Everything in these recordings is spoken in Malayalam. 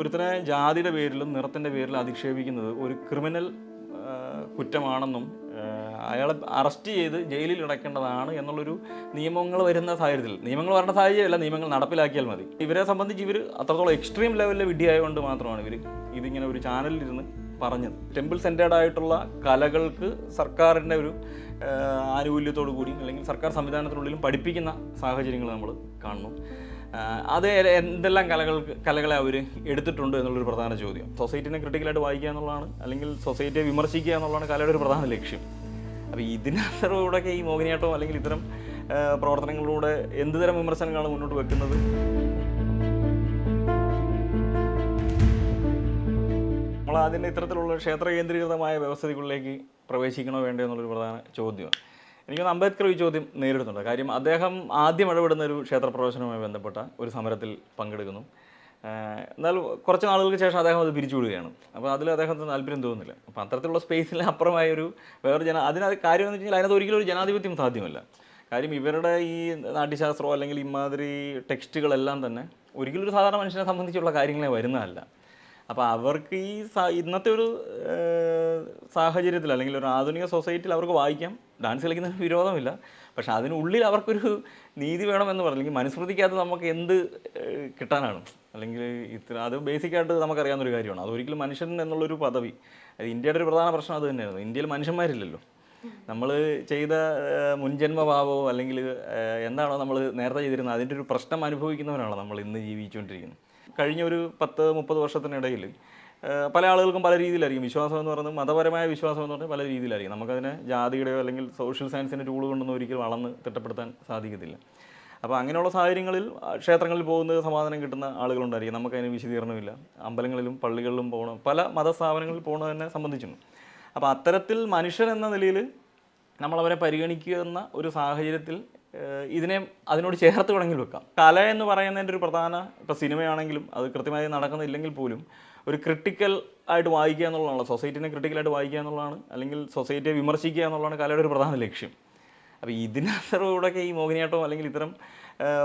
ഒരുത്തനെ ജാതിയുടെ പേരിലും നിറത്തിന്റെ പേരിലും അധിക്ഷേപിക്കുന്നത് ഒരു ക്രിമിനൽ കുറ്റമാണെന്നും അയാളെ അറസ്റ്റ് ചെയ്ത് ജയിലിൽ അടയ്ക്കേണ്ടതാണ് എന്നുള്ളൊരു നിയമങ്ങൾ വരുന്ന സാഹചര്യത്തിൽ നിയമങ്ങൾ വരേണ്ട സാഹചര്യമല്ല നിയമങ്ങൾ നടപ്പിലാക്കിയാൽ മതി. ഇവരെ സംബന്ധിച്ച് ഇവർ അത്രത്തോളം എക്സ്ട്രീം ലെവലിൽ വിഡ്ഢിയായതുകൊണ്ട് മാത്രമാണ് ഇവർ ഇതിങ്ങനെ ഒരു ചാനലിൽ ഇരുന്ന് പറഞ്ഞത്. ടെമ്പിൾ സെന്റേഡ് ആയിട്ടുള്ള കലകൾക്ക് സർക്കാരിന്റെ ഒരു ആനുകൂല്യത്തോടു കൂടിയും അല്ലെങ്കിൽ സർക്കാർ സംവിധാനത്തിനുള്ളിലും പഠിപ്പിക്കുന്ന സാഹചര്യങ്ങൾ നമ്മൾ കാണുന്നു. അത് എന്തെല്ലാം കലകൾ കലകളെ അവർ എടുത്തിട്ടുണ്ട് എന്നുള്ളൊരു പ്രധാന ചോദ്യം. സൊസൈറ്റിനെ ക്രിട്ടിക്കലായിട്ട് വായിക്കുക എന്നുള്ളതാണ് അല്ലെങ്കിൽ സൊസൈറ്റിയെ വിമർശിക്കുക എന്നുള്ളതാണ് കലയുടെ ഒരു പ്രധാന ലക്ഷ്യം. അപ്പോൾ ഇതിനകത്തൂടെയൊക്കെ ഈ മോഹിനിയാട്ടം അല്ലെങ്കിൽ ഇത്തരം പ്രവർത്തനങ്ങളിലൂടെ എന്ത് തരം വിമർശനങ്ങളാണ് മുന്നോട്ട് വെക്കുന്നത്? നമ്മൾ അതിന്റെ ഇത്തരത്തിലുള്ള ക്ഷേത്ര കേന്ദ്രീകൃതമായ വ്യവസ്ഥകളിലേക്ക് പ്രവേശിക്കണോ വേണ്ടോ എന്നുള്ളൊരു പ്രധാന ചോദ്യമാണ് എനിക്ക് അംബേദ്കർ ഈ ചോദ്യം നേരിടുന്നുണ്ട്. കാര്യം അദ്ദേഹം ആദ്യം ഇടപെടുന്ന ഒരു ക്ഷേത്രപ്രവേശനവുമായി ബന്ധപ്പെട്ട ഒരു സമരത്തിൽ പങ്കെടുക്കുന്നു. എന്നാൽ കുറച്ച് നാളുകൾക്ക് ശേഷം അദ്ദേഹം അത് പിരിച്ചുവിടുകയാണ് അപ്പോൾ അതിൽ അദ്ദേഹത്തിന് താല്പര്യം തോന്നുന്നില്ല. അപ്പോൾ അത്തരത്തിലുള്ള സ്പേസിൽ അപ്പുറമായ ഒരു വേറെ ജന അതിനകത്ത് കാര്യം എന്ന് കഴിഞ്ഞാൽ അതിനകത്ത് ഒരിക്കലും ഒരു ജനാധിപത്യം സാധ്യമല്ല. കാര്യം ഇവരുടെ ഈ നാട്യശാസ്ത്രമോ അല്ലെങ്കിൽ ഇമാതിരി ടെക്സ്റ്റുകളെല്ലാം തന്നെ ഒരിക്കലും ഒരു സാധാരണ മനുഷ്യനെ സംബന്ധിച്ചുള്ള കാര്യങ്ങളെ വരുന്നതല്ല. അപ്പോൾ അവർക്ക് ഈ ഇന്നത്തെ ഒരു സാഹചര്യത്തിൽ അല്ലെങ്കിൽ ഒരു ആധുനിക സൊസൈറ്റിയിൽ അവർക്ക് വായിക്കാം. ഡാൻസ് കളിക്കുന്നതിന് വിരോധമില്ല. പക്ഷെ അതിനുള്ളിൽ അവർക്കൊരു നീതി വേണമെന്ന് പറഞ്ഞു അല്ലെങ്കിൽ മനുസ്മൃതിക്കകത്ത് നമുക്ക് എന്ത് കിട്ടാനാണ്. അല്ലെങ്കിൽ ഇത്ര അത് ബേസിക്കായിട്ട് നമുക്കറിയാവുന്നൊരു കാര്യമാണ്. അതൊരിക്കലും മനുഷ്യൻ എന്നുള്ളൊരു പദവി അത് ഇന്ത്യയുടെ ഒരു പ്രധാന പ്രശ്നം അത് തന്നെയായിരുന്നു ഇന്ത്യയിൽ മനുഷ്യന്മാരില്ലല്ലോ. നമ്മൾ ചെയ്ത മുൻജന്മഭാവോ അല്ലെങ്കിൽ എന്താണോ നമ്മൾ നേരത്തെ ചെയ്തിരുന്നത് അതിന്റെ ഒരു പ്രശ്നം അനുഭവിക്കുന്നവരാണോ നമ്മൾ ഇന്ന് ജീവിച്ചുകൊണ്ടിരിക്കുന്നത്. കഴിഞ്ഞ ഒരു പത്ത് മുപ്പത് വർഷത്തിനിടയിൽ പല ആളുകൾക്കും പല രീതിയിലായിരിക്കും. വിശ്വാസം എന്ന് പറയുന്നത് മതപരമായ വിശ്വാസം എന്ന് പറഞ്ഞാൽ പല രീതിയിലായിരിക്കും. നമുക്കതിനെ ജാതിയുടെയോ അല്ലെങ്കിൽ സോഷ്യൽ സയൻസിന്റെ ടൂൾ കൊണ്ടൊന്നും ഒരിക്കലും വളർന്ന് തിട്ടപ്പെടുത്താൻ സാധിക്കത്തില്ല. അപ്പോൾ അങ്ങനെയുള്ള സാഹചര്യങ്ങളിൽ ക്ഷേത്രങ്ങളിൽ പോകുന്നത് സമാധാനം കിട്ടുന്ന ആളുകളുണ്ടായിരിക്കും. നമുക്കതിന് വിശദീകരണമില്ല. അമ്പലങ്ങളിലും പള്ളികളിലും പോകണം പല മതസ്ഥാപനങ്ങളിൽ പോകുന്നതിനെ സംബന്ധിച്ചുണ്ട് അപ്പോൾ അത്തരത്തിൽ മനുഷ്യൻ എന്ന നിലയിൽ നമ്മളവരെ പരിഗണിക്കുന്ന ഒരു സാഹചര്യത്തിൽ ഇതിനെ അതിനോട് ചേർത്ത് വേണമെങ്കിൽ വെക്കാം. കല എന്ന് പറയുന്നതിന്റെ ഒരു പ്രധാന ഇപ്പോൾ സിനിമയാണെങ്കിലും അത് കൃത്യമായി നടക്കുന്നില്ലെങ്കിൽ പോലും ഒരു ക്രിട്ടിക്കൽ ആയിട്ട് വായിക്കുക എന്നുള്ളതാണ്. സൊസൈറ്റിനെ ക്രിട്ടിക്കലായിട്ട് വായിക്കുക എന്നുള്ളതാണ്. അല്ലെങ്കിൽ സൊസൈറ്റിയെ വിമർശിക്കുക എന്നുള്ളതാണ് കലയുടെ ഒരു പ്രധാന ലക്ഷ്യം. അപ്പോൾ ഇതിനകത്തൂടെയൊക്കെ ഈ മോഹിനിയാട്ടം അല്ലെങ്കിൽ ഇത്തരം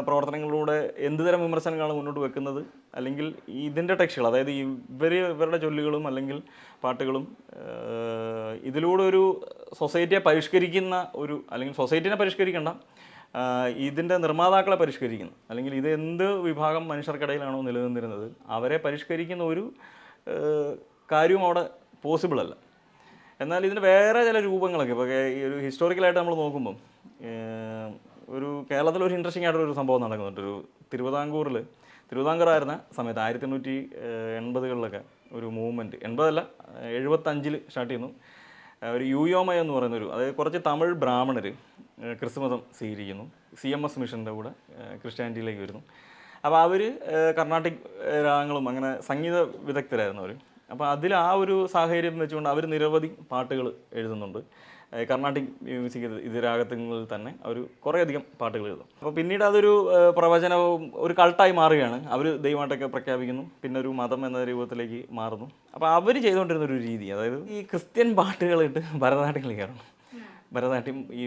പ്രവർത്തനങ്ങളിലൂടെ എന്ത് തരം വിമർശനങ്ങളാണ് മുന്നോട്ട് വെക്കുന്നത്? അല്ലെങ്കിൽ ഇതിന്റെ ടെക്സ്റ്റുകൾ അതായത് ഇവർ ഇവരുടെ ചൊല്ലുകളും അല്ലെങ്കിൽ പാട്ടുകളും ഇതിലൂടെ ഒരു സൊസൈറ്റിയെ പരിഷ്കരിക്കുന്ന ഒരു അല്ലെങ്കിൽ സൊസൈറ്റിനെ പരിഷ്കരിക്കേണ്ട ഇതിന്റെ നിർമ്മാതാക്കളെ പരിഷ്കരിക്കുന്നു. അല്ലെങ്കിൽ ഇത് എന്ത് വിഭാഗം മനുഷ്യർക്കിടയിലാണോ നിലനിന്നിരുന്നത് അവരെ പരിഷ്കരിക്കുന്ന ഒരു കാര്യവും അവിടെ പോസിബിൾ അല്ല. എന്നാൽ ഇതിന് വേറെ ചില രൂപങ്ങളൊക്കെ ഇപ്പോൾ ഈ ഒരു ഹിസ്റ്റോറിക്കലായിട്ട് നമ്മൾ നോക്കുമ്പം ഒരു കേരളത്തിൽ ഒരു ഇൻട്രസ്റ്റിംഗ് ആയിട്ടുള്ള ഒരു സംഭവം നടക്കുന്നുണ്ട്. ഒരു തിരുവിതാംകൂറിൽ തിരുവിതാംകൂറായിരുന്ന സമയത്ത് ആയിരത്തി എണ്ണൂറ്റി എൺപതുകളിലൊക്കെ ഒരു മൂവ്മെന്റ് എൺപതല്ല എഴുപത്തഞ്ചിൽ സ്റ്റാർട്ട് ചെയ്യുന്നു. ഒരു യുയോമയ എന്ന് പറയുന്നൊരു അതായത് കുറച്ച് തമിഴ് ബ്രാഹ്മണർ ക്രിസ്തുമതം സ്വീകരിക്കുന്നു. സി എം എസ് മിഷന്റെ കൂടെ ക്രിസ്ത്യാനിറ്റിയിലേക്ക് വരുന്നു. അപ്പോൾ അവർ കർണാട്ടിക് രാഗങ്ങളും അങ്ങനെ സംഗീത വിദഗ്ധരായിരുന്നു അവർ അപ്പോൾ അതിൽ ആ ഒരു സാഹചര്യം വെച്ചുകൊണ്ട് അവർ നിരവധി പാട്ടുകൾ എഴുതുന്നുണ്ട്. കർണാട്ടിക് മ്യൂസിക് ഇത് ഇത് രാഗങ്ങളിൽ തന്നെ അവർ കുറേയധികം പാട്ടുകൾ എഴുതും. അപ്പോൾ പിന്നീട് അതൊരു പ്രവചനവും ഒരു കൾട്ടായി മാറുകയാണ്. അവർ ദൈവമായിട്ടൊക്കെ പ്രഖ്യാപിക്കുന്നു. പിന്നെ ഒരു മതം എന്ന രൂപത്തിലേക്ക് മാറുന്നു. അപ്പോൾ അവർ ചെയ്തുകൊണ്ടിരുന്ന ഒരു രീതി അതായത് ഈ ക്രിസ്ത്യൻ പാട്ടുകളിട്ട് ഭരതനാട്യം കളിക്കാറുണ്ട് ഭരതനാട്യം ഈ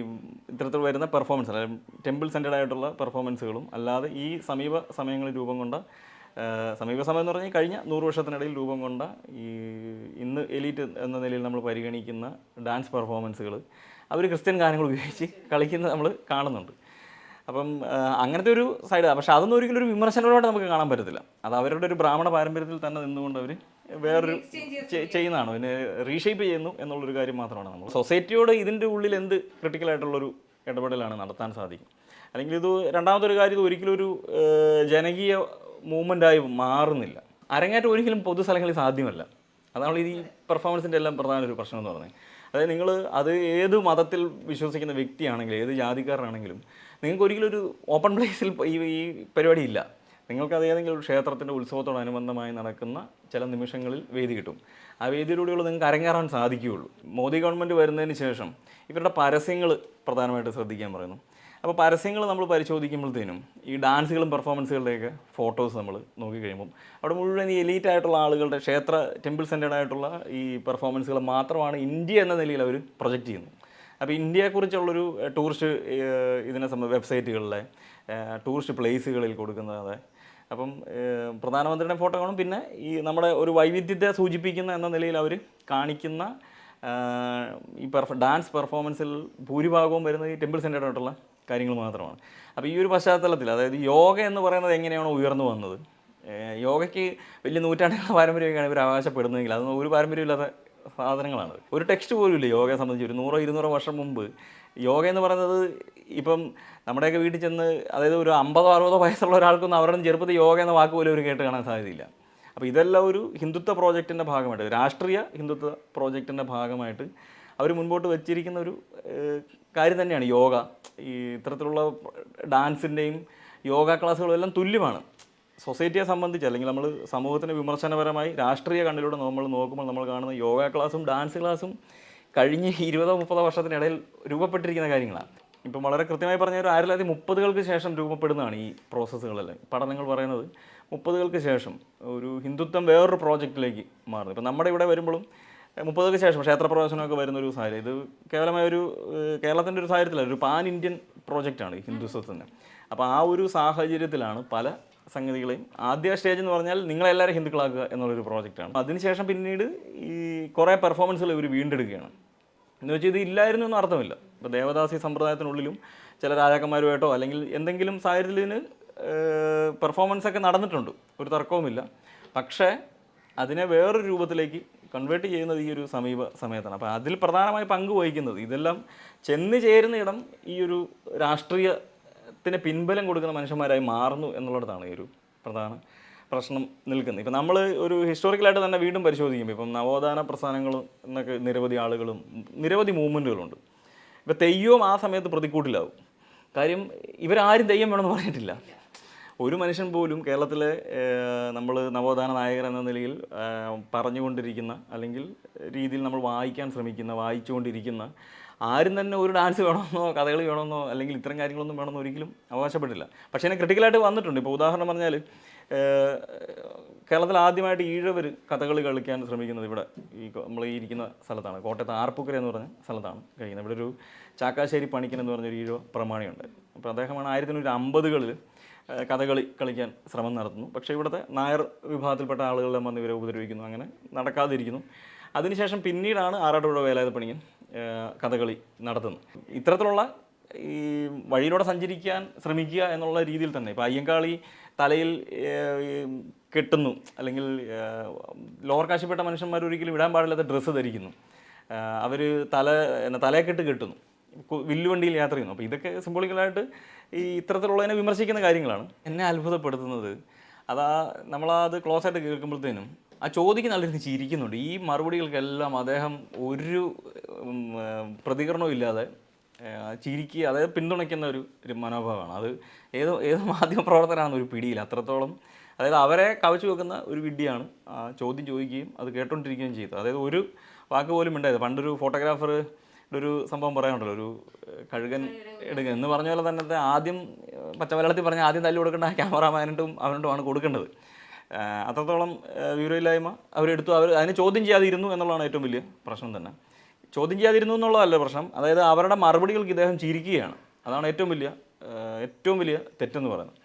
ഇത്തരത്തിൽ വരുന്ന പെർഫോമൻസ് അതായത് ടെമ്പിൾ സെന്റഡ് ആയിട്ടുള്ള പെർഫോമൻസുകളും അല്ലാതെ ഈ സമീപ സമയങ്ങളിൽ രൂപം കൊണ്ട സമീപ സമയം എന്ന് പറഞ്ഞാൽ കഴിഞ്ഞ നൂറ് വർഷത്തിനിടയിൽ രൂപം കൊണ്ട ഈ ഇന്ന് എലീറ്റ് എന്ന നിലയിൽ നമ്മൾ പരിഗണിക്കുന്ന ഡാൻസ് പെർഫോമൻസുകൾ അവർ ക്രിസ്ത്യൻ ഗാനങ്ങൾ ഉപയോഗിച്ച് കളിക്കുന്നത് നമ്മൾ കാണുന്നുണ്ട്. അപ്പം അങ്ങനത്തെ ഒരു സൈഡ് പക്ഷെ അതൊന്നും ഒരിക്കലും ഒരു വിമർശനപരമായിട്ട് നമുക്ക് കാണാൻ പറ്റത്തില്ല. അത് അവരുടെ ഒരു ബ്രാഹ്മണ പാരമ്പര്യത്തിൽ തന്നെ നിന്നുകൊണ്ട് അവർ വേറൊരു ചെയ്യുന്നതാണ്. പിന്നെ റീഷേപ്പ് ചെയ്യുന്നു എന്നുള്ളൊരു കാര്യം മാത്രമാണ് നമ്മൾ. സൊസൈറ്റിയോട് ഇതിന്റെ ഉള്ളിൽ എന്ത് ക്രിട്ടിക്കലായിട്ടുള്ളൊരു ഇടപെടലാണ് നടത്താൻ സാധിക്കും. അല്ലെങ്കിൽ ഇത് രണ്ടാമത്തെ ഒരു കാര്യം ഇത് ഒരിക്കലും ഒരു ജനകീയ മൂവ്മെന്റായി മാറുന്നില്ല. അരങ്ങേറ്റം ഒരിക്കലും പൊതുസ്ഥലങ്ങളിൽ സാധ്യമല്ല. അതാണ് ഈ പെർഫോമൻസിന്റെ എല്ലാം പ്രധാന ഒരു പ്രശ്നം എന്ന് പറയുന്നത്. അതായത് നിങ്ങൾ അത് ഏത് മതത്തിൽ വിശ്വസിക്കുന്ന വ്യക്തിയാണെങ്കിലും ഏത് ജാതിക്കാരനാണെങ്കിലും നിങ്ങൾക്ക് ഒരിക്കലും ഒരു ഓപ്പൺ പ്ലേസിൽ ഈ ഈ പരിപാടി ഇല്ല. നിങ്ങൾക്ക് അത് ഏതെങ്കിലും ഒരു ക്ഷേത്രത്തിന്റെ ഉത്സവത്തോടനുബന്ധമായി നടക്കുന്ന ചില നിമിഷങ്ങളിൽ വേദി കിട്ടും. ആ വേദിയിലൂടെയുള്ള നിങ്ങൾക്ക് അരങ്ങേറാൻ സാധിക്കുകയുള്ളൂ. മോദി ഗവൺമെന്റ് വരുന്നതിന് ശേഷം ഇവരുടെ പരസ്യങ്ങൾ പ്രധാനമായിട്ട് ശ്രദ്ധിക്കാൻ പറയുന്നു. അപ്പോൾ പരസ്യങ്ങൾ നമ്മൾ പരിശോധിക്കുമ്പോഴത്തേനും ഈ ഡാൻസുകളും പെർഫോമൻസുകളുടെയൊക്കെ ഫോട്ടോസ് നമ്മൾ നോക്കിക്കഴിയുമ്പം അവിടെ മുഴുവൻ ഈ എലീറ്റ് ആയിട്ടുള്ള ആളുകളുടെ ക്ഷേത്ര ടെമ്പിൾ സെന്റേഡ് ആയിട്ടുള്ള ഈ പെർഫോമൻസുകൾ മാത്രമാണ് ഇന്ത്യ എന്ന നിലയിൽ അവർ പ്രൊജക്റ്റ് ചെയ്യുന്നത്. അപ്പോൾ ഇന്ത്യയെക്കുറിച്ചുള്ളൊരു ടൂറിസ്റ്റ് ഇതിനെ സംബന്ധിച്ച് വെബ്സൈറ്റുകളിലെ ടൂറിസ്റ്റ് പ്ലേസുകളിൽ കൊടുക്കുന്നത്. അപ്പം പ്രധാനമന്ത്രിയുടെ ഫോട്ടോ കാണും. പിന്നെ ഈ നമ്മുടെ ഒരു വൈവിധ്യത്തെ സൂചിപ്പിക്കുന്ന എന്ന നിലയിൽ അവർ കാണിക്കുന്ന ഈ പെർഫ ഡാൻസ് പെർഫോമൻസിൽ ഭൂരിഭാഗവും വരുന്നത് ഈ ടെമ്പിൾ സെന്റേഡ് ആയിട്ടുള്ള കാര്യങ്ങൾ മാത്രമാണ്. അപ്പോൾ ഈ ഒരു പശ്ചാത്തലത്തിൽ അതായത് യോഗ എന്ന് പറയുന്നത് എങ്ങനെയാണോ ഉയർന്നു വന്നത്? യോഗയ്ക്ക് വലിയ നൂറ്റാണ്ടുകളുടെ പാരമ്പര്യമൊക്കെയാണ് ഇവർ അവകാശപ്പെടുന്നതെങ്കിൽ അതൊന്നും ഒരു പാരമ്പര്യമില്ലാത്ത സാധനങ്ങളാണ്. ഒരു ടെക്സ്റ്റ് പോലും ഇല്ല യോഗയെ സംബന്ധിച്ച്. ഒരു നൂറോ ഇരുന്നൂറോ വർഷം മുമ്പ് യോഗ എന്ന് പറയുന്നത് ഇപ്പം നമ്മുടെയൊക്കെ വീട്ടിൽ ചെന്ന് അതായത് ഒരു അമ്പതോ അറുപതോ വയസ്സുള്ള ഒരാൾക്കൊന്നും അവരുടെ ചെറുപ്പത്തിൽ യോഗ എന്ന വാക്ക് പോലും അവർ കേട്ട് കാണാൻ സാധ്യതയില്ല. അപ്പോൾ ഇതെല്ലാം ഒരു ഹിന്ദുത്വ പ്രോജക്റ്റിന്റെ ഭാഗമായിട്ട് രാഷ്ട്രീയ ഹിന്ദുത്വ പ്രോജക്റ്റിന്റെ ഭാഗമായിട്ട് അവർ മുൻപോട്ട് വെച്ചിരിക്കുന്ന ഒരു കാര്യം തന്നെയാണ് യോഗ. ഈ ഇത്തരത്തിലുള്ള ഡാൻസിന്റെയും യോഗ ക്ലാസ്സുകളും എല്ലാം തുല്യമാണ്. സൊസൈറ്റിയെ സംബന്ധിച്ച് അല്ലെങ്കിൽ നമ്മൾ സമൂഹത്തിന് വിമർശനപരമായി രാഷ്ട്രീയ കണ്ണിലൂടെ നമ്മൾ നോക്കുമ്പോൾ നമ്മൾ കാണുന്ന യോഗ ക്ലാസ്സും ഡാൻസ് ക്ലാസ്സും കഴിഞ്ഞ ഇരുപതോ മുപ്പതോ വർഷത്തിനിടയിൽ രൂപപ്പെട്ടിരിക്കുന്ന കാര്യങ്ങളാണ്. ഇപ്പം വളരെ കൃത്യമായി പറഞ്ഞ ഒരു ആയിരത്തി മുപ്പതുകൾക്ക് ശേഷം രൂപപ്പെടുന്നതാണ് ഈ പ്രോസസ്സുകളെല്ലാം. പഠനങ്ങൾ പറയുന്നത് മുപ്പതുകൾക്ക് ശേഷം ഒരു ഹിന്ദുത്വം വേറൊരു പ്രോജക്റ്റിലേക്ക് മാറുന്നു. ഇപ്പം നമ്മുടെ ഇവിടെ വരുമ്പോഴും മുപ്പതുകൾക്ക് ശേഷം ക്ഷേത്രപ്രവേശനമൊക്കെ വരുന്ന ഒരു സാഹചര്യം. ഇത് കേവലമായ ഒരു കേരളത്തിന്റെ ഒരു സാഹചര്യത്തിലല്ല ഒരു പാൻ ഇന്ത്യൻ പ്രോജക്റ്റാണ് ഹിന്ദുത്വത്തിന് അപ്പോൾ ആ ഒരു സാഹചര്യത്തിലാണ് പല സംഗതികളെയും ആദ്യ സ്റ്റേജ് എന്ന് പറഞ്ഞാൽ നിങ്ങളെല്ലാവരും ഹിന്ദുക്കളാക്കുക എന്നുള്ളൊരു പ്രോജക്റ്റാണ്. അതിനുശേഷം പിന്നീട് ഈ കുറേ പെർഫോമൻസുകൾ ഇവർ വീണ്ടെടുക്കുകയാണ്. എന്ന് വെച്ചാൽ ഇത് ഇല്ലായിരുന്നു എന്ന് അർത്ഥമില്ല. ഇപ്പോൾ ദേവദാസി സമ്പ്രദായത്തിനുള്ളിലും ചില രാജാക്കന്മാരുമായിട്ടോ അല്ലെങ്കിൽ എന്തെങ്കിലും സാഹചര്യത്തിൽ ഇതിന് പെർഫോമൻസ് ഒക്കെ നടന്നിട്ടുണ്ട്. ഒരു തർക്കവുമില്ല. പക്ഷേ അതിനെ വേറൊരു രൂപത്തിലേക്ക് കൺവേർട്ട് ചെയ്യുന്നത് ഈ ഒരു സമീപ സമയത്താണ്. അപ്പോൾ അതിൽ പ്രധാനമായി പങ്ക് വഹിക്കുന്നത് ഇതെല്ലാം ചെന്ന് ചേരുന്ന ഇടം ഈ ഒരു രാഷ്ട്രീയത്തിന് പിൻബലം കൊടുക്കുന്ന മനുഷ്യന്മാരായി മാറുന്നു എന്നുള്ളതാണ് ഈ ഒരു പ്രധാന പ്രശ്നം നിൽക്കുന്നത്. ഇപ്പം നമ്മൾ ഒരു ഹിസ്റ്റോറിക്കലായിട്ട് തന്നെ വീണ്ടും പരിശോധിക്കുമ്പോൾ ഇപ്പം നവോത്ഥാന പ്രസ്ഥാനങ്ങളും എന്നൊക്കെ നിരവധി ആളുകളും നിരവധി മൂവ്മെന്റുകളുണ്ട് ഇപ്പം തെയ്യവും ആ സമയത്ത് പ്രതിക്കൂട്ടിലാവും. കാര്യം ഇവരാരും തെയ്യം വേണമെന്ന് പറഞ്ഞിട്ടില്ല. ഒരു മനുഷ്യൻ പോലും കേരളത്തിലെ നമ്മൾ നവോത്ഥാന നായകർ എന്ന നിലയിൽ പറഞ്ഞുകൊണ്ടിരിക്കുന്ന അല്ലെങ്കിൽ രീതിയിൽ നമ്മൾ വായിക്കാൻ ശ്രമിക്കുന്ന വായിച്ചുകൊണ്ടിരിക്കുന്ന ആരും തന്നെ ഒരു ഡാൻസ് വേണമെന്നോ കഥകളി വേണമെന്നോ അല്ലെങ്കിൽ ഇത്തരം കാര്യങ്ങളൊന്നും വേണമെന്നോ ഒരിക്കലും അവകാശപ്പെട്ടില്ല. പക്ഷേ അതിനെ ക്രിട്ടിക്കലായിട്ട് വന്നിട്ടുണ്ട്. ഇപ്പോൾ ഉദാഹരണം പറഞ്ഞാൽ കേരളത്തിൽ ആദ്യമായിട്ട് ഈഴവർ കഥകളി കളിക്കാൻ ശ്രമിക്കുന്നത് ഇവിടെ ഈ നമ്മൾ ഈ ഇരിക്കുന്ന സ്ഥലത്താണ്. കോട്ടയത്ത് ആർപ്പുക്കര എന്ന് പറഞ്ഞ സ്ഥലത്താണ് കഴിയുന്നത്. ഇവിടെ ഒരു ചാക്കാശ്ശേരി പണിക്കൻ എന്ന് പറഞ്ഞൊരു ഈഴവ പ്രമാണിയുണ്ട്. അപ്പോൾ അദ്ദേഹമാണ് ആയിരത്തി തൊണ്ണൂറ്റി അമ്പതുകളിൽ കഥകളി കളിക്കാൻ ശ്രമം നടത്തുന്നു. പക്ഷേ ഇവിടുത്തെ നായർ വിഭാഗത്തിൽപ്പെട്ട ആളുകളെല്ലാം വന്ന് ഇവരെ ഉപദ്രവിക്കുന്നു. അങ്ങനെ നടക്കാതിരിക്കുന്നു. അതിനുശേഷം പിന്നീടാണ് ആറാട്ടുപുഴ വേലായുധ പണിയൻ കഥകളി നടത്തുന്നത്. ഇത്തരത്തിലുള്ള ഈ വഴിയിലൂടെ സഞ്ചരിക്കാൻ ശ്രമിക്കുക എന്നുള്ള രീതിയിൽ തന്നെ ഇപ്പോൾ അയ്യങ്കാളി തലയിൽ കെട്ടുന്നു. അല്ലെങ്കിൽ ലോവർ കാശിപ്പെട്ട മനുഷ്യന്മാർ ഒരിക്കലും ഇടാൻ പാടില്ലാത്ത ഡ്രസ്സ് ധരിക്കുന്നു. അവർ തല എന്നാ തലയെക്കെട്ട് കെട്ടുന്നു. വില്ലുവണ്ടിയിൽ യാത്ര ചെയ്യുന്നു. അപ്പോൾ ഇതൊക്കെ സിംബോളിക്കലായിട്ട് ഈ ഇത്തരത്തിലുള്ളതിനെ വിമർശിക്കുന്ന കാര്യങ്ങളാണ്. എന്നെ അത്ഭുതപ്പെടുത്തുന്നത്. അതാ നമ്മളത് ക്ലോസ് ആയിട്ട് കേൾക്കുമ്പോഴത്തേനും ആ ചോദിക്കുന്ന ആളിരുന്ന് ചിരിക്കുന്നുണ്ട്. ഈ മറുപടികൾക്കെല്ലാം അദ്ദേഹം ഒരു പ്രതികരണവും ഇല്ലാതെ ചിരിക്കുക അതായത് പിന്തുണയ്ക്കുന്ന ഒരു ഒരു മനോഭാവമാണ്. അത് ഏത് ഏത് മാധ്യമ പ്രവർത്തനമാണെന്ന് ഒരു പിടിയില്ല. അത്രത്തോളം അതായത് അവരെ കവച്ചു വെക്കുന്ന ഒരു വിഡ്ഢിയാണ് ചോദ്യം ചോദിക്കുകയും അത് കേട്ടോണ്ടിരിക്കുകയും ചെയ്തത്. അതായത് ഒരു വാക്ക് പോലും ഉണ്ടായത് പണ്ടൊരു ഫോട്ടോഗ്രാഫർ ഒരു സംഭവം പറയാനുണ്ടല്ലോ ഒരു കഴുകൻ എടുക്കുക എന്ന് പറഞ്ഞ പോലെ തന്നെ ആദ്യം പച്ചമലയാളത്തിൽ പറഞ്ഞ ആദ്യം തല്ലി കൊടുക്കേണ്ട ക്യാമറാമാനിട്ടും അവനോട്ടുമാണ് കൊടുക്കേണ്ടത്. അത്രത്തോളം വിവരമില്ലായ്മ അവരെടുത്തു അവർ അതിനെ ചോദ്യം ചെയ്യാതിരുന്നു എന്നുള്ളതാണ് ഏറ്റവും വലിയ പ്രശ്നം തന്നെ. ചോദ്യം ചെയ്യാതിരുന്നു എന്നുള്ളതല്ല പ്രശ്നം അതായത് അവരുടെ മറുപടികൾക്ക് ഇദ്ദേഹം ചിരിക്കുകയാണ്. അതാണ് ഏറ്റവും വലിയ ഏറ്റവും വലിയ തെറ്റെന്ന് പറയുന്നത്.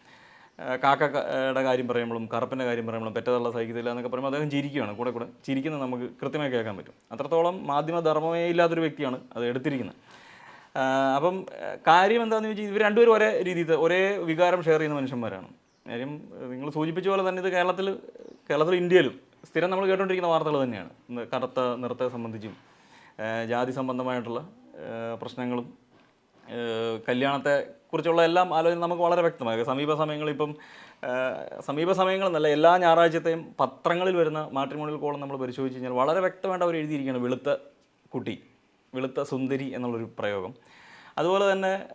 കാക്കയുടെ കാര്യം പറയുമ്പോഴും കറുപ്പിന്റെ കാര്യം പറയുമ്പോഴും പെറ്റതള്ള സഹിക്കത്തില്ല എന്നൊക്കെ പറയുമ്പോൾ അദ്ദേഹം ചിരിക്കുകയാണ് കൂടെ കൂടെ. ചിരിക്കുന്നത് നമുക്ക് കൃത്യമായി കേൾക്കാൻ പറ്റും. അത്രത്തോളം മാധ്യമധർമ്മമേ ഇല്ലാത്തൊരു വ്യക്തിയാണ് അത് എടുത്തിരിക്കുന്നത്. അപ്പം കാര്യം എന്താണെന്ന് ചോദിച്ചാൽ ഇവർ രണ്ടുപേരും ഒരേ രീതിയിൽ ഒരേ വികാരം ഷെയർ ചെയ്യുന്ന മനുഷ്യന്മാരാണ്. കാര്യം നിങ്ങൾ സൂചിപ്പിച്ച പോലെ തന്നെ ഇത് കേരളത്തിൽ കേരളത്തിൽ ഇന്ത്യയിലും സ്ഥിരം നമ്മൾ കേട്ടുകൊണ്ടിരിക്കുന്ന വാർത്തകൾ തന്നെയാണ്. കറുത്ത നിറത്തെ സംബന്ധിച്ചും ജാതി സംബന്ധമായിട്ടുള്ള പ്രശ്നങ്ങളും കല്യാണത്തെ കുറിച്ചുള്ള എല്ലാം ആലോചന നമുക്ക് വളരെ വ്യക്തമായി സമീപ സമയങ്ങളിൽ ഇപ്പം സമീപ സമയങ്ങളെന്നല്ല എല്ലാ ഞായറാഴ്ചത്തെയും പത്രങ്ങളിൽ വരുന്ന മാട്രിമോണിയൽ കോളം നമ്മൾ പരിശോധിച്ച് കഴിഞ്ഞാൽ വളരെ വ്യക്തമായിട്ട് അവർ എഴുതിയിരിക്കുകയാണ് വെളുത്ത കുട്ടി വെളുത്ത സുന്ദരി എന്നുള്ളൊരു പ്രയോഗം. അതുപോലെ തന്നെ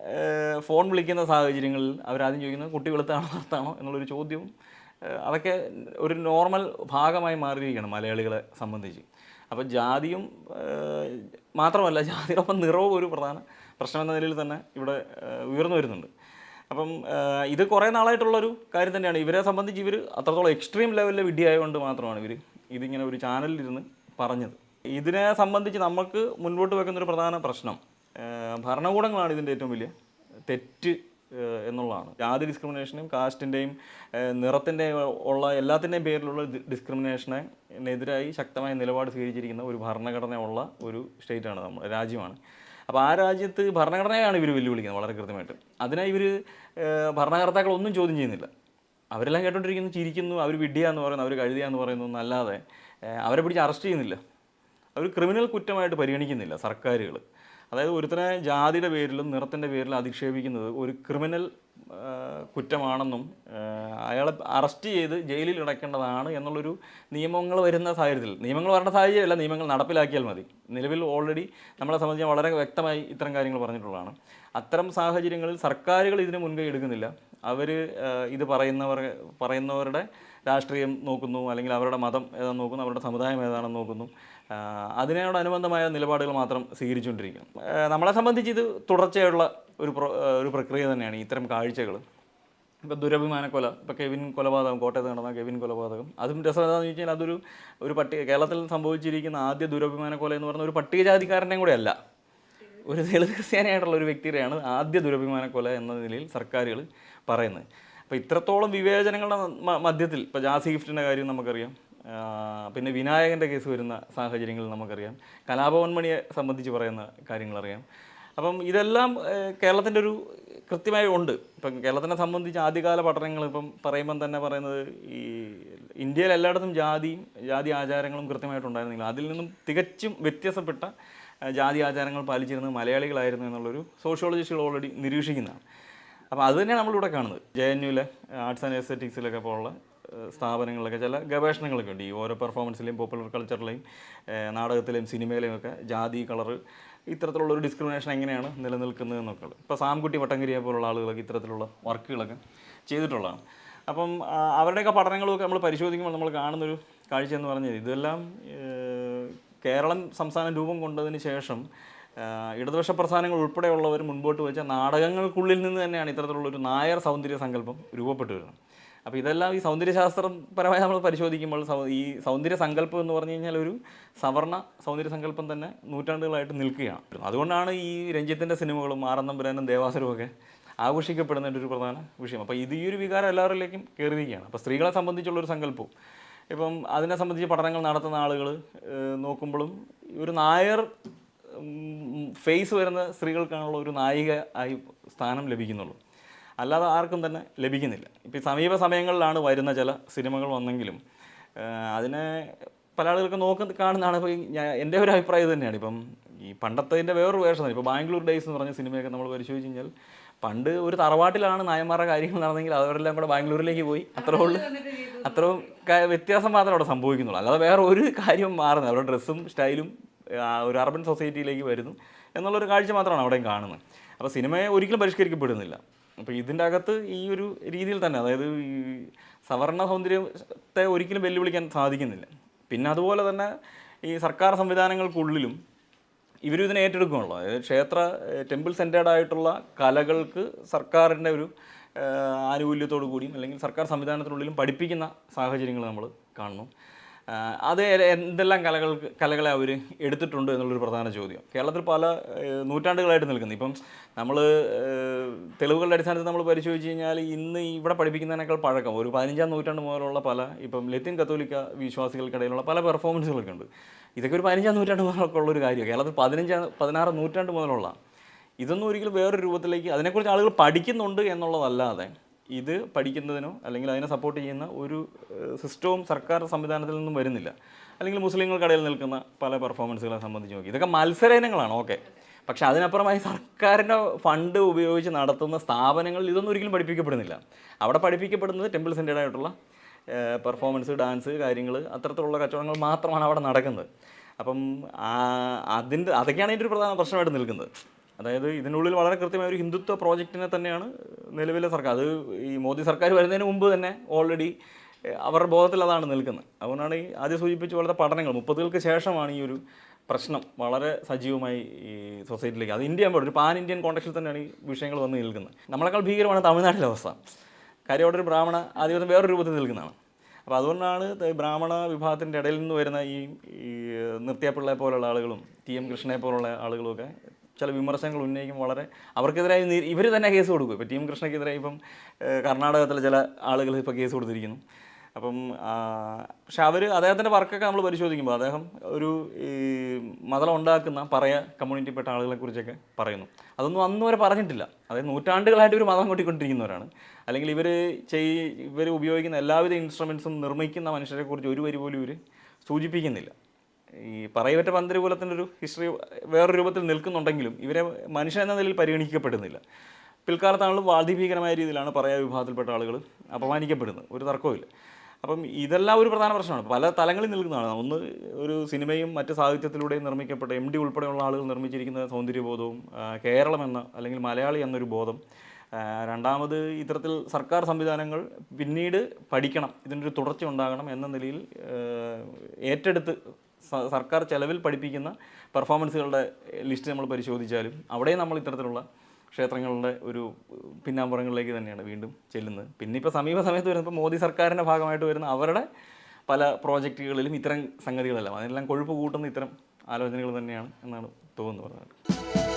ഫോൺ വിളിക്കുന്ന സാഹചര്യങ്ങളിൽ അവരാദ്യം ചോദിക്കുന്നത് കുട്ടി വെളുത്താണോ നടത്താണോ എന്നുള്ളൊരു ചോദ്യവും അതൊക്കെ ഒരു നോർമൽ ഭാഗമായി മാറിയിരിക്കുകയാണ് മലയാളികളെ സംബന്ധിച്ച്. അപ്പോൾ ജാതിയും മാത്രമല്ല ജാതിയോടൊപ്പം നിറവും ഒരു പ്രധാന പ്രശ്നം എന്ന നിലയിൽ തന്നെ ഇവിടെ ഉയർന്നു വരുന്നുണ്ട്. അപ്പം ഇത് കുറേ നാളായിട്ടുള്ളൊരു കാര്യം തന്നെയാണ്. ഇവരെ സംബന്ധിച്ച് ഇവർ അത്രത്തോളം എക്സ്ട്രീം ലെവലിലെ വിഡ്ഢിയായതുകൊണ്ട് മാത്രമാണ് ഇവർ ഇതിങ്ങനെ ഒരു ചാനലിൽ ഇരുന്ന് പറഞ്ഞത്. ഇതിനെ സംബന്ധിച്ച് നമുക്ക് മുൻപോട്ട് വെക്കുന്നൊരു പ്രധാന പ്രശ്നം ഭരണകൂടങ്ങളാണ് ഇതിന്റെ ഏറ്റവും വലിയ തെറ്റ് എന്നുള്ളതാണ്. ജാതി ഡിസ്ക്രിമിനേഷനും കാസ്റ്റിന്റെയും നിറത്തിന്റെയും ഉള്ള എല്ലാത്തിന്റെയും പേരിലുള്ള ഡിസ്ക്രിമിനേഷനെതിരായി ശക്തമായ നിലപാട് സ്വീകരിച്ചിരിക്കുന്ന ഒരു ഭരണഘടനയുള്ള ഒരു സ്റ്റേറ്റാണ് നമ്മൾ രാജ്യമാണ്. അപ്പോൾ ആ രാജ്യത്ത് ഭരണഘടനയാണ് ഇവർ വെല്ലുവിളിക്കുന്നത് വളരെ കൃത്യമായിട്ട്. അതിനായി ഇവർ ഭരണകർത്താക്കൾ ഒന്നും ചോദ്യം ചെയ്യുന്നില്ല. അവരെല്ലാം കേട്ടോണ്ടിരിക്കുന്നു ചിരിക്കുന്നു അവർ വിഡ്ഢിയാന്ന് പറയുന്നു അവർ കഴുതിയാന്ന് പറയുന്നു എന്നല്ലാതെ അവരെ പിടിച്ച് അറസ്റ്റ് ചെയ്യുന്നില്ല. അവർ ക്രിമിനൽ കുറ്റമായിട്ട് പരിഗണിക്കുന്നില്ല സർക്കാരുകൾ അതായത് ഒരുത്തനെ ജാതിയുടെ പേരിലും നിറത്തിന്റെ പേരിലും അധിക്ഷേപിക്കുന്നത് ഒരു ക്രിമിനൽ കുറ്റമാണെന്നും അയാളെ അറസ്റ്റ് ചെയ്ത് ജയിലിൽ അടയ്ക്കേണ്ടതാണ് എന്നുള്ളൊരു നിയമങ്ങൾ വരുന്ന സാഹചര്യത്തിൽ നിയമങ്ങൾ വരേണ്ട സാഹചര്യമല്ല നിയമങ്ങൾ നടപ്പിലാക്കിയാൽ മതി. നിലവിൽ ഓൾറെഡി നമ്മളെ സംബന്ധിച്ച് വളരെ വ്യക്തമായി ഇത്തരം കാര്യങ്ങൾ പറഞ്ഞിട്ടുള്ളതാണ്. അത്തരം സാഹചര്യങ്ങളിൽ സർക്കാരുകൾ ഇതിന് മുൻകൈ എടുക്കുന്നില്ല. അവർ ഇത് പറയുന്നവർ പറയുന്നവരുടെ രാഷ്ട്രീയം നോക്കുന്നു അല്ലെങ്കിൽ അവരുടെ മതം ഏതാണെന്ന് നോക്കുന്നു അവരുടെ സമുദായം ഏതാണെന്ന് നോക്കുന്നു. അതിനോടനുബന്ധമായ നിലപാടുകൾ മാത്രം സ്വീകരിച്ചുകൊണ്ടിരിക്കുന്നു. നമ്മളെ സംബന്ധിച്ച് ഇത് തുടർച്ചയായുള്ള ഒരു ഒരു പ്രക്രിയ തന്നെയാണ് ഇത്തരം കാഴ്ചകൾ ഇപ്പോൾ ദുരഭിമാന കൊല ഇപ്പോൾ കെവിൻ കൊലപാതകം കോട്ടയത്ത് നടന്ന കെവിൻ കൊലപാതകം അതും രസം എന്താണെന്ന് ചോദിച്ചാൽ അതൊരു ഒരു പട്ടിക കേരളത്തിൽ സംഭവിച്ചിരിക്കുന്ന ആദ്യ ദുരഭിമാന കൊല എന്ന് പറഞ്ഞ ഒരു പട്ടികജാതിക്കാരന്റെയും കൂടെ അല്ല. ഒരു ദളിത് ക്രിസ്ത്യാനിയായിട്ടുള്ള ഒരു വ്യക്തിയുടെയാണ് ആദ്യ ദുരഭിമാന കൊല എന്ന നിലയിൽ സർക്കാരുകൾ പറയുന്നത്. അപ്പോൾ ഇത്രത്തോളം വിവേചനങ്ങളുടെ മധ്യത്തിൽ ഇപ്പോൾ ജാസി ഗിഫ്റ്റിന്റെ കാര്യം നമുക്കറിയാം പിന്നെ വിനായകന്റെ കേസ് വരുന്ന സാഹചര്യങ്ങൾ നമുക്കറിയാം കലാഭവൻ മണിയെ സംബന്ധിച്ച് പറയുന്ന കാര്യങ്ങളറിയാം. അപ്പം ഇതെല്ലാം കേരളത്തിന്റെ ഒരു കൃത്യമായി ഉണ്ട്. ഇപ്പം കേരളത്തിനെ സംബന്ധിച്ച് ആദ്യകാല പഠനങ്ങൾ ഇപ്പം പറയുമ്പം തന്നെ പറയുന്നത് ഈ ഇന്ത്യയിൽ എല്ലായിടത്തും ജാതിയും ജാതി ആചാരങ്ങളും കൃത്യമായിട്ടുണ്ടായിരുന്നില്ല. അതിൽ നിന്നും തികച്ചും വ്യത്യസ്തപ്പെട്ട ജാതി ആചാരങ്ങൾ പാലിച്ചിരുന്നത് മലയാളികളായിരുന്നു എന്നുള്ളൊരു സോഷ്യോളജിസ്റ്റുകൾ ഓൾറെഡി നിരീക്ഷിക്കുന്നതാണ്. അപ്പോൾ അത് തന്നെയാണ് നമ്മളിവിടെ കാണുന്നത്. ജെ എൻ യുവിലെ ആർട്സ് ആൻഡ് എസ്തറ്റിക്സിലൊക്കെ പോലുള്ള സ്ഥാപനങ്ങളിലൊക്കെ ചില ഗവേഷണങ്ങളൊക്കെ ഉണ്ട്. ഈ ഓരോ പെർഫോമൻസിലെയും പോപ്പുലർ കൾച്ചറിലെയും നാടകത്തിലെയും സിനിമയിലെയും ഒക്കെ ജാതി കളറ് ഇത്തരത്തിലുള്ള ഒരു ഡിസ്ക്രിമിനേഷൻ എങ്ങനെയാണ് നിലനിൽക്കുന്നത് എന്നൊക്കെ ഇപ്പോൾ സാംകുട്ടി വട്ടങ്കരിയെ പോലുള്ള ആളുകളൊക്കെ ഇത്തരത്തിലുള്ള വർക്കുകളൊക്കെ ചെയ്തിട്ടുള്ളതാണ്. അപ്പം അവരുടെയൊക്കെ പഠനങ്ങളൊക്കെ നമ്മൾ പരിശോധിക്കുമ്പോൾ നമ്മൾ കാണുന്നൊരു കാഴ്ച എന്ന് പറഞ്ഞാൽ ഇതെല്ലാം കേരളം സംസ്ഥാനം രൂപം കൊണ്ടതിന് ശേഷം ഇടതുപക്ഷ പ്രസ്ഥാനങ്ങൾ ഉൾപ്പെടെയുള്ളവർ മുൻപോട്ട് വെച്ച നാടകങ്ങൾക്കുള്ളിൽ നിന്ന് തന്നെയാണ് ഇത്തരത്തിലുള്ളൊരു നായർ സൗന്ദര്യ സങ്കല്പം രൂപപ്പെട്ടു വരുന്നത്. അപ്പോൾ ഇതെല്ലാം ഈ സൗന്ദര്യശാസ്ത്രപരമായി നമ്മൾ പരിശോധിക്കുമ്പോൾ ഈ സൗന്ദര്യ സങ്കല്പം എന്ന് പറഞ്ഞു കഴിഞ്ഞാൽ ഒരു സവർണ സൗന്ദര്യ സങ്കല്പം തന്നെ നൂറ്റാണ്ടുകളായിട്ട് നിൽക്കുകയാണ്. അതുകൊണ്ടാണ് ഈ രഞ്ജിത്തിന്റെ സിനിമകളും ആറന്നമ്പുരാനും ദേവാസുരവും ഒക്കെ ആഘോഷിക്കപ്പെടുന്നതിന്റെ ഒരു പ്രധാന വിഷയം. അപ്പോൾ ഇത് ഈ ഒരു വികാരം എല്ലാവരിലേക്കും കയറിയിരിക്കുകയാണ്. അപ്പോൾ സ്ത്രീകളെ സംബന്ധിച്ചുള്ളൊരു സങ്കല്പവും ഇപ്പം അതിനെ സംബന്ധിച്ച് പഠനങ്ങൾ നടത്തുന്ന ആളുകൾ നോക്കുമ്പോഴും ഒരു നായർ ഫേസ് വരുന്ന സ്ത്രീകൾക്കാണുള്ള ഒരു നായിക ആയി സ്ഥാനം ലഭിക്കുന്നുള്ളൂ. അല്ലാതെ ആർക്കും തന്നെ ലഭിക്കുന്നില്ല. ഇപ്പം സമീപ സമയങ്ങളിലാണ് വരുന്ന ചില സിനിമകൾ വന്നെങ്കിലും അതിനെ പല ആളുകൾക്ക് നോക്ക കാണുന്നതാണ് ഇപ്പോൾ ഞാൻ എന്റെ ഒരു അഭിപ്രായം തന്നെയാണ്. ഇപ്പം ഈ പണ്ടത്തതിന്റെ വേറൊരു വേഷം ഇപ്പോൾ ബാംഗ്ലൂർ ഡേയ്സ് എന്ന് പറഞ്ഞ സിനിമയൊക്കെ നമ്മൾ പരിശോധിച്ച് കഴിഞ്ഞാൽ പണ്ട് ഒരു തറവാട്ടിലാണ് നായന്മാരുടെ കാര്യങ്ങൾ നടന്നെങ്കിൽ അവരെല്ലാം കൂടെ ബാംഗ്ലൂരിലേക്ക് പോയി. അത്ര ഉള്ളു. അത്രയും വ്യത്യാസം മാത്രമേ അവിടെ സംഭവിക്കുന്നുള്ളൂ. അല്ലാതെ വേറെ ഒരു കാര്യം മാറുന്നത് അവരുടെ ഡ്രസ്സും സ്റ്റൈലും ഒരു അർബൻ സൊസൈറ്റിയിലേക്ക് വരുന്നു എന്നുള്ളൊരു കാഴ്ച മാത്രമാണ് അവിടെയും കാണുന്നത്. അപ്പോൾ സിനിമയെ ഒരിക്കലും പരിഷ്കരിക്കപ്പെടുന്നില്ല. അപ്പോൾ ഇതിന്റെ അകത്ത് ഈ ഒരു രീതിയിൽ തന്നെ അതായത് ഈ സവർണ സൗന്ദര്യത്തെ ഒരിക്കലും വെല്ലുവിളിക്കാൻ സാധിക്കുന്നില്ല. പിന്നെ അതുപോലെ തന്നെ ഈ സർക്കാർ സംവിധാനങ്ങൾക്കുള്ളിലും ഇവരും ഇതിനെ ഏറ്റെടുക്കുകയുള്ളൂ അതായത് ക്ഷേത്ര ടെമ്പിൾ സെന്റേഡ് ആയിട്ടുള്ള കലകൾക്ക് സർക്കാരിന്റെ ഒരു ആനുകൂല്യത്തോടു കൂടിയും അല്ലെങ്കിൽ സർക്കാർ സംവിധാനത്തിനുള്ളിലും പഠിപ്പിക്കുന്ന സാഹചര്യങ്ങൾ നമ്മൾ കാണുന്നു. അത് എന്തെല്ലാം കലകൾ കലകളെ അവർ എടുത്തിട്ടുണ്ട് എന്നുള്ളൊരു പ്രധാന ചോദ്യം. കേരളത്തിൽ പല നൂറ്റാണ്ടുകളായിട്ട് നിൽക്കുന്നു. ഇപ്പം നമ്മൾ തെളിവുകളുടെ അടിസ്ഥാനത്തിൽ നമ്മൾ പരിശോധിച്ച് കഴിഞ്ഞാൽ ഇന്ന് ഇവിടെ പഠിപ്പിക്കുന്നതിനേക്കാൾ പഴക്കം ഒരു പതിനഞ്ചാം നൂറ്റാണ്ട് മുതലുള്ള പല ഇപ്പം ലത്തിൻ കത്തോലിക്ക വിശ്വാസികൾക്കിടയിലുള്ള പല പെർഫോമൻസുകളൊക്കെ ഉണ്ട്. ഇതൊക്കെ ഒരു പതിനഞ്ചാം നൂറ്റാണ്ട് മുതലൊക്കെ ഉള്ളൊരു കാര്യമാണ്. കേരളത്തിൽ പതിനഞ്ചാം പതിനാറ് നൂറ്റാണ്ട് മുതലുള്ള. ഇതൊന്നും ഒരിക്കലും വേറൊരു രൂപത്തിലേക്ക് അതിനെക്കുറിച്ച് ആളുകൾ പഠിക്കുന്നുണ്ട് എന്നുള്ളതല്ലാതെ ഇത് പഠിക്കുന്നതിനോ അല്ലെങ്കിൽ അതിനെ സപ്പോർട്ട് ചെയ്യുന്ന ഒരു സിസ്റ്റവും സർക്കാർ സംവിധാനത്തിൽ നിന്നും വരുന്നില്ല. അല്ലെങ്കിൽ മുസ്ലിങ്ങൾക്കിടയിൽ നിൽക്കുന്ന പല പെർഫോമൻസുകളെ സംബന്ധിച്ച് നോക്കി. ഇതൊക്കെ മത്സര ഇനങ്ങളാണ് ഓക്കെ പക്ഷേ അതിനപ്പുറമായി സർക്കാരിന്റെ ഫണ്ട് ഉപയോഗിച്ച് നടത്തുന്ന സ്ഥാപനങ്ങളിൽ ഇതൊന്നും ഒരിക്കലും പഠിപ്പിക്കപ്പെടുന്നില്ല. അവിടെ പഠിപ്പിക്കപ്പെടുന്നത് ടെമ്പിൾ സെന്റേഡ് ആയിട്ടുള്ള പെർഫോമൻസ് ഡാൻസ് കാര്യങ്ങൾ അത്തരത്തിലുള്ള കച്ചവടങ്ങൾ മാത്രമാണ് അവിടെ നടക്കുന്നത്. അപ്പം അതിന്റെ അതൊക്കെയാണ് എന്റെ ഒരു പ്രധാന പ്രശ്നമായിട്ട് നിൽക്കുന്നത്. അതായത് ഇതിനുള്ളിൽ വളരെ കൃത്യമായ ഒരു ഹിന്ദുത്വ പ്രോജക്റ്റിനെ തന്നെയാണ് നിലവിലെ സർക്കാർ. അത് ഈ മോദി സർക്കാർ വരുന്നതിന് മുമ്പ് തന്നെ ഓൾറെഡി അവരുടെ ബോധത്തിൽ അതാണ് നിൽക്കുന്നത്. അതുകൊണ്ടാണ് ഈ ആദ്യം സൂചിപ്പിച്ച പോലത്തെ പഠനങ്ങൾ. മുപ്പതുകൾക്ക് ശേഷമാണ് ഈ ഒരു പ്രശ്നം വളരെ സജീവമായി ഈ സൊസൈറ്റിയിലേക്ക്. അത് ഇന്ത്യ പോലെ ഒരു പാൻ ഇന്ത്യൻ കോണ്ടക്സ്റ്റിൽ തന്നെയാണ് ഈ വിഷയങ്ങൾ വന്ന് നിൽക്കുന്നത്. നമ്മളെക്കാൾ ഭീകരമാണ് തമിഴ്നാട്ടിലെ അവസ്ഥ. കാര്യം അവിടെ ഒരു ബ്രാഹ്മണ ആധിപത്യം വേറൊരു രൂപത്തിൽ നിൽക്കുന്നതാണ്. അപ്പോൾ അതുകൊണ്ടാണ് ബ്രാഹ്മണ വിഭാഗത്തിന്റെ ഇടയിൽ നിന്ന് വരുന്ന ഈ നിർത്തിയപ്പിള്ളയെ പോലുള്ള ആളുകളും ടി എം കൃഷ്ണയെ പോലുള്ള ആളുകളുമൊക്കെ ചില വിമർശനങ്ങൾ ഉന്നയിക്കും വളരെ. അവർക്കെതിരായി ഇവർ തന്നെ കേസ് കൊടുക്കും. ഇപ്പോൾ ടി എം കൃഷ്ണയ്ക്കെതിരെ ഇപ്പം കർണാടകത്തിലെ ചില ആളുകൾ ഇപ്പോൾ കേസ് കൊടുത്തിരിക്കുന്നു. അപ്പം പക്ഷെ അവർ അദ്ദേഹത്തിന്റെ വർക്കൊക്കെ നമ്മൾ പരിശോധിക്കുമ്പോൾ അദ്ദേഹം ഒരു ഈ മതം ഉണ്ടാക്കുന്ന പറയ കമ്മ്യൂണിറ്റിപ്പെട്ട ആളുകളെ കുറിച്ചൊക്കെ പറയുന്നു. അതൊന്നും അന്ന് വരെ പറഞ്ഞിട്ടില്ല. അതായത് നൂറ്റാണ്ടുകളായിട്ട് ഒരു മതം കൊട്ടിക്കൊണ്ടിരിക്കുന്നവരാണ്. അല്ലെങ്കിൽ ഇവർ ചെയ് ഇവർ ഉപയോഗിക്കുന്ന എല്ലാവിധ ഇൻസ്ട്രുമെൻസും നിർമ്മിക്കുന്ന മനുഷ്യരെക്കുറിച്ച് ഒരു വരി പോലും ഇവർ സൂചിപ്പിക്കുന്നില്ല. ഈ പറയവറ്റ പന്തരകുലത്തിന്റെ ഒരു ഹിസ്റ്ററി വേറൊരു രൂപത്തിൽ നിൽക്കുന്നുണ്ടെങ്കിലും ഇവരെ മനുഷ്യൻ എന്ന നിലയിൽ പരിഗണിക്കപ്പെടുന്നില്ല. പിൽക്കാലത്താണെങ്കിലും വാദിഭീകരമായ രീതിയിലാണ് പറയാ വിഭാഗത്തിൽപ്പെട്ട ആളുകൾ അപമാനിക്കപ്പെടുന്നത്. ഒരു തർക്കവുമില്ല അപ്പം ഇതെല്ലാം ഒരു പ്രധാന പ്രശ്നമാണ്. പല തലങ്ങളിൽ നിൽക്കുന്നതാണ്. ഒന്ന് ഒരു സിനിമയും മറ്റ് സാഹിത്യത്തിലൂടെയും നിർമ്മിക്കപ്പെട്ട എം ഡി ഉൾപ്പെടെയുള്ള ആളുകൾ നിർമ്മിച്ചിരിക്കുന്ന സൗന്ദര്യബോധവും കേരളം എന്ന അല്ലെങ്കിൽ മലയാളി എന്നൊരു ബോധം രണ്ടാമത് ഇത്തരത്തിൽ സർക്കാർ സംവിധാനങ്ങൾ പിന്നീട് പഠിക്കണം ഇതിനൊരു തുടർച്ച ഉണ്ടാകണം എന്ന നിലയിൽ ഏറ്റെടുത്ത് സർക്കാർ ചെലവിൽ പഠിപ്പിക്കുന്ന പെർഫോമൻസുകളുടെ ലിസ്റ്റ് നമ്മൾ പരിശോധിച്ചാലും അവിടെ നമ്മൾ ഇത്തരത്തിലുള്ള ക്ഷേത്രങ്ങളുടെ ഒരു പിന്നാമ്പുറങ്ങളിലേക്ക് തന്നെയാണ് വീണ്ടും ചെല്ലുന്നത്. പിന്നെ ഇപ്പോൾ സമീപ സമയത്ത് വരുന്നപ്പോൾ മോദി സർക്കാരിന്റെ ഭാഗമായിട്ട് വരുന്ന അവരുടെ പല പ്രോജക്റ്റുകളിലും ഇത്തരം സംഗതികളെല്ലാം അതിനെല്ലാം കൊഴുപ്പ് കൂട്ടുന്ന ഇത്തരം ആലോചനകൾ തന്നെയാണ് എന്നാണ് തോന്നുന്നത്.